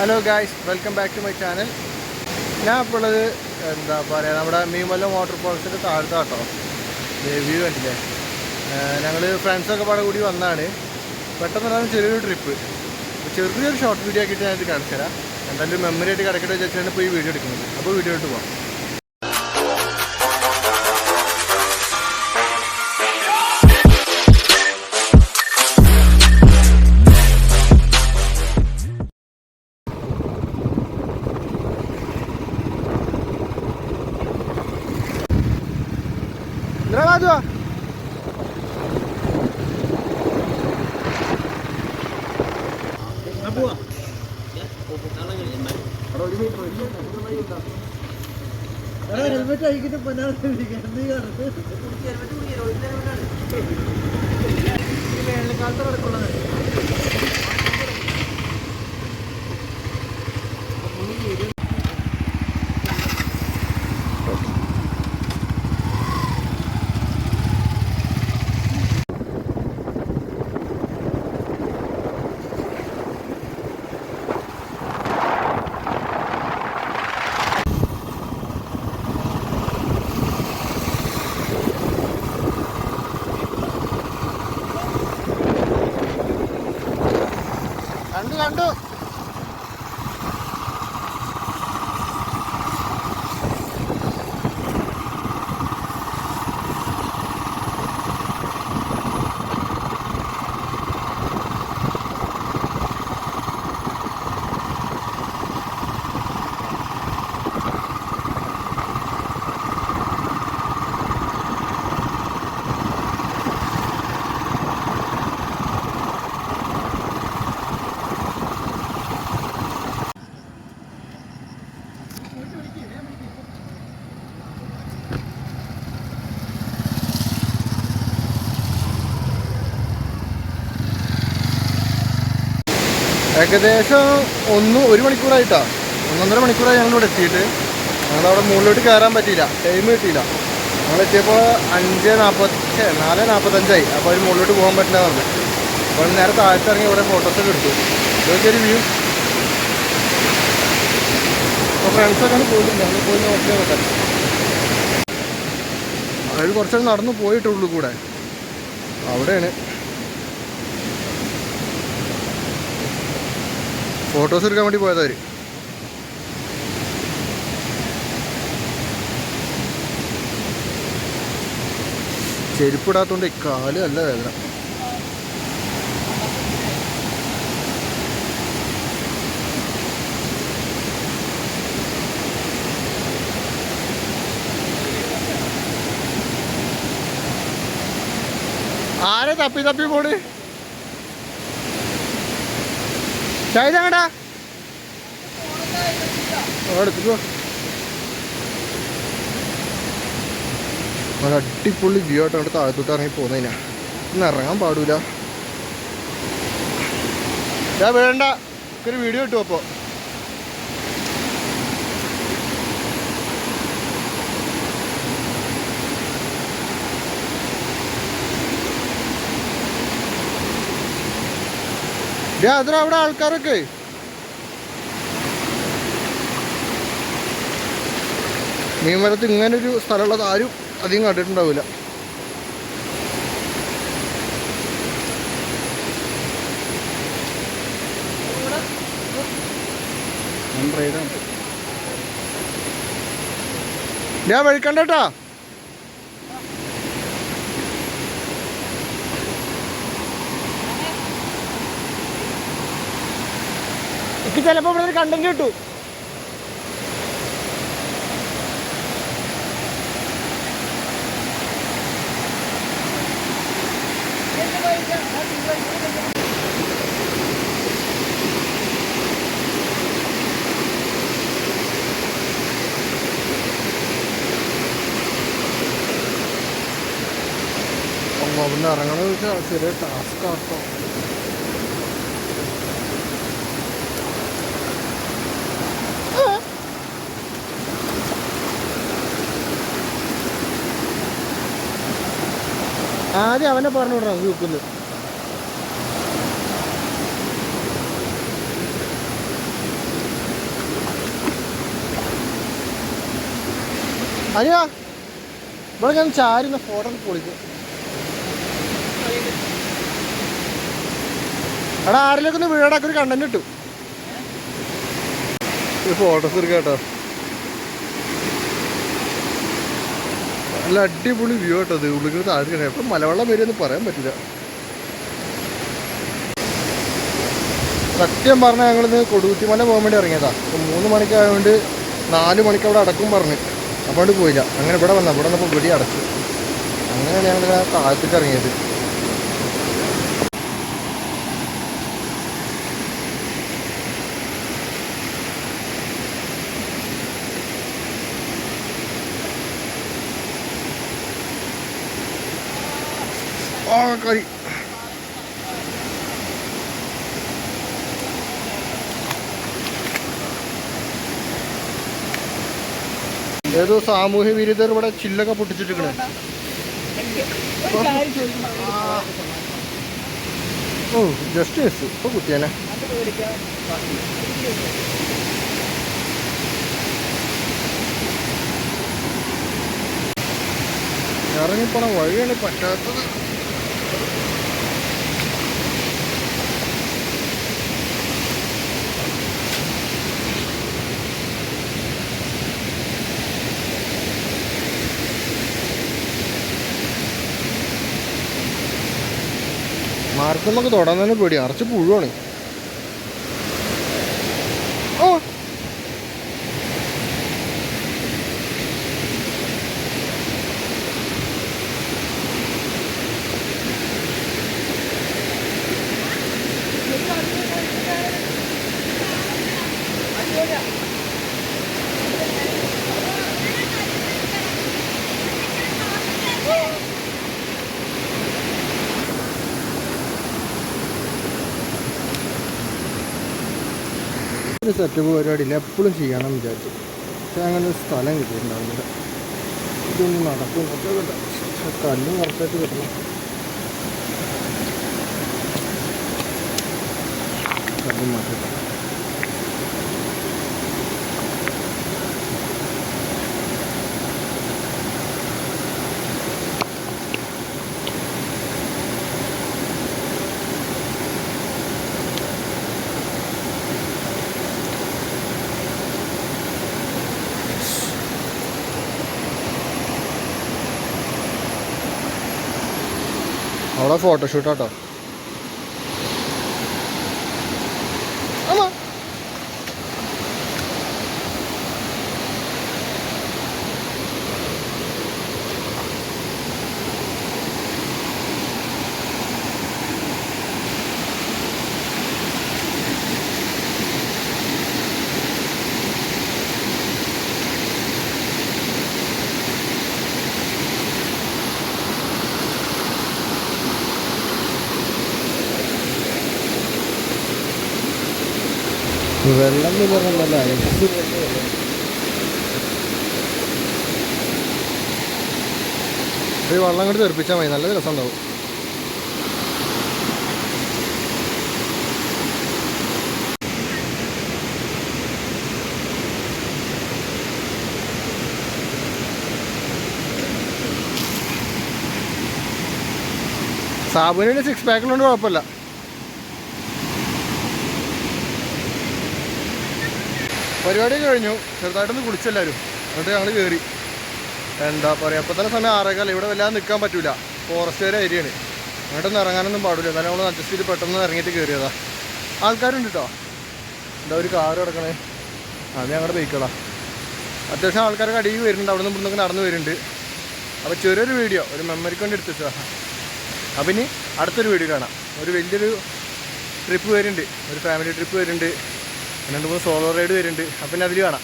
Hello guys welcome back to my channel ഞാൻ ഇപ്പോൾ ഉള്ളത് എന്താ പറയുക നമ്മുടെ മീമല്ല വാട്ടർ ഫോൾസിന്റെ താഴത്തെ കേട്ടോ വ്യൂ കണ്ടില്ലേ? ഞങ്ങൾ ഫ്രണ്ട്സൊക്കെ പാടെ കൂടി വന്നാണ്. പെട്ടെന്ന് ചെറിയൊരു ട്രിപ്പ് ചെറിയൊരു ഷോർട്ട് വീഡിയോ ആക്കിയിട്ട് ഞാനിത് കാണിച്ചു തരാം എന്തായാലും മെമ്മറി ആയിട്ട് കിടക്കട്ടെ വെച്ചിട്ടാണ് ഇപ്പോൾ ഈ വീഡിയോ എടുക്കുന്നത്. അപ്പോൾ വീഡിയോ ഇട്ട് പോകാം എന്താ കാജുവാ ഹെൽമെറ്റ് അഴിക്കിട്ട് വേനൽക്കാലത്ത് നടക്കുള്ളത് കണ്ടു ഏകദേശം ഒന്ന് ഒരു മണിക്കൂറായിട്ടാ. ഒന്നൊന്നര മണിക്കൂറായി ഞങ്ങളിവിടെ എത്തിയിട്ട്. ഞങ്ങളവിടെ മുകളിലോട്ട് കയറാൻ പറ്റിയില്ല. ടൈം കിട്ടിയില്ല. ഞങ്ങൾ എത്തിയപ്പോൾ അഞ്ച് നാൽപ്പത്തി നാല് നാൽപ്പത്തഞ്ചായി അപ്പോൾ അതിന് മുകളിലോട്ട് പോകാൻ പറ്റില്ല പറഞ്ഞു. അപ്പോൾ നേരെ താഴത്ത് ഇറങ്ങി ഇവിടെ ഫോട്ടോസൊക്കെ എടുത്തു. ഇതൊക്കെ ഒരു വ്യൂ അപ്പോൾ ഫ്രണ്ട്സൊക്കെ ആണ് പോയിട്ടില്ല ഞങ്ങൾ പോയി നോക്കിയാൽ പറ്റാം അതായത് കുറച്ചൊക്കെ നടന്നു പോയിട്ടുള്ളൂ കൂടെ. അവിടെയാണ്. ഫോട്ടോസ് എടുക്കാൻ വേണ്ടി പോയതാ അവർ ചെരുപ്പിടാത്തോണ്ട് കാൽ നല്ല വേദന. ആരെ തപ്പി തപ്പി പോണ്? ചായങ്ങടാ എടുത്തിട്ടോ ഒരു അടിപൊളി വ്യൂ ആയിട്ട് അവിടെ താഴത്തോട്ട് ഇറങ്ങി പോകുന്നതിനാ. ഇന്ന് ഇറങ്ങാൻ പാടൂല. ഞാൻ വേണ്ട. ഒരു വീഡിയോ ഇട്ടു അപ്പോൾ അതിന് അവിടെ ആൾക്കാരൊക്കെ. മീൻമരത്ത് ഇങ്ങനൊരു സ്ഥലമുള്ളത് ആരും അധികം കണ്ടിട്ടുണ്ടാവില്ല. ഞാൻ വഴിക്കണ്ടേട്ടാ. എനിക്ക് ചിലപ്പോൾ ഇവിടെ കണ്ടന്റ് കിട്ടും. അവിടുന്ന് ഇറങ്ങണമെന്ന് വെച്ചാൽ ചെറിയ ടാസ്ക് ആട്ടോ. ആദ്യം അവനെ പറഞ്ഞു വിടണം ഗ്രൂപ്പിൽ അനിയ ഇവിടെ ഞാൻ ചാരുന്ന ഫോട്ടോ പൊളിക്കും. അവിടെ ആരിലേക്കൊന്ന് ഒന്ന് വീടാക്കൊരു കണ്ടന്റ് കിട്ടും ഫോട്ടോസ് എടുക്കാം കേട്ടോ. നല്ല അടിപൊളി വ്യൂ കേട്ടോ ഇത്. ഉള്ളിൽ താഴെ ഇപ്പം മലവെള്ളം വരുമെന്ന് പറയാൻ പറ്റില്ല. സത്യം പറഞ്ഞാൽ ഞങ്ങളിന്ന് കൊടുകുത്തിമല പോകാൻ വേണ്ടി ഇറങ്ങിയതാ. അപ്പം മൂന്ന് മണിക്കായതുകൊണ്ട് നാല് മണിക്ക് അവിടെ അടക്കും പറഞ്ഞ്. അപ്പോൾ പോയില്ല. അങ്ങനെ ഇവിടെ വന്ന. ഇവിടെ വന്നപ്പോൾ വെടി അടച്ചു. അങ്ങനെയാണ് ഞങ്ങൾ താഴത്തേക്ക് ഇറങ്ങിയത് ആ കറി ഏതോ സാമൂഹ്യ വിരുദ്ധർ ഇവിടെ ചില്ലൊക്കെ പൊട്ടിച്ചിട്ടിരിക്കണേ. ഓ ജസ്റ്റ് മിസ് ഇപ്പൊ കുട്ടിയാനെ ഇറങ്ങിപ്പോണ വഴിയാണ് പറ്റാത്തത്. മാർക്കൊന്നൊക്കെ തൊടാൻ തന്നെ പേടി അറച്ച് പുഴുവാണ് ഓ ഒരു സെറ്റപ്പ് പരിപാടിയില്ല എപ്പോഴും ചെയ്യണം വിചാരിച്ചു. പക്ഷേ അങ്ങനെ ഒരു സ്ഥലം കിട്ടിയിട്ടുണ്ടാവില്ല. ഇതൊന്നും നടക്കും. കല്ലും കറക്റ്റായിട്ട് കിട്ടണം. കല്ലും മാറ്റി അവിടെ ഫോട്ടോഷൂട്ടാട്ടോ വെള്ളം എന്ന് പറഞ്ഞല്ല ഈ വെള്ളം. കൊണ്ട് തെറിപ്പിച്ചാൽ മതി. നല്ല രസം ഉണ്ടാവും സാബുവിന് സിക്സ് പാക്കിലുണ്ട് കുഴപ്പമില്ല. പരിപാടി കഴിഞ്ഞു. ചെറുതായിട്ടൊന്ന് കുളിച്ചെല്ലാവരും എന്നിട്ട് ഞങ്ങൾ കയറി എന്താ പറയുക അപ്പോൾ തന്നെ സമയം ആറേക്കാല ഇവിടെ വല്ലാതെ നിൽക്കാൻ പറ്റില്ല ഫോറസ്റ്റ് ഏരിയ ആണ് അങ്ങോട്ടൊന്നും ഇറങ്ങാനൊന്നും പാടില്ല. എന്നാലും നമ്മൾ അഡ്ജസ്റ്റ് ചെയ്ത് പെട്ടെന്ന് ഇറങ്ങിയിട്ട് കയറിയതാ ആൾക്കാരുണ്ട് കേട്ടോ എന്താ ഒരു കാറ് കിടക്കണേ? അത് ഞങ്ങളുടെ ബൈക്കുകളാ അത്യാവശ്യം ആൾക്കാരൊക്കെ അടിയിൽ വരുന്നുണ്ട്. അവിടെ നിന്ന് ഇവിടുന്ന് നടന്നു വരുന്നുണ്ട്. അപ്പോൾ ചെറിയൊരു വീഡിയോ ഒരു മെമ്മറിക്ക് വേണ്ടി എടുത്തു വെച്ചതാ. അപ്പം ഇനി അടുത്തൊരു വീഡിയോ കാണാം. ഒരു വലിയൊരു ട്രിപ്പ് വരുന്നുണ്ട്. ഒരു ഫാമിലി ട്രിപ്പ് വരുന്നുണ്ട്. രണ്ട് മൂന്ന് സോളോ റൈഡ് വരുന്നുണ്ട്. അപ്പം അതിൽ കാണാം.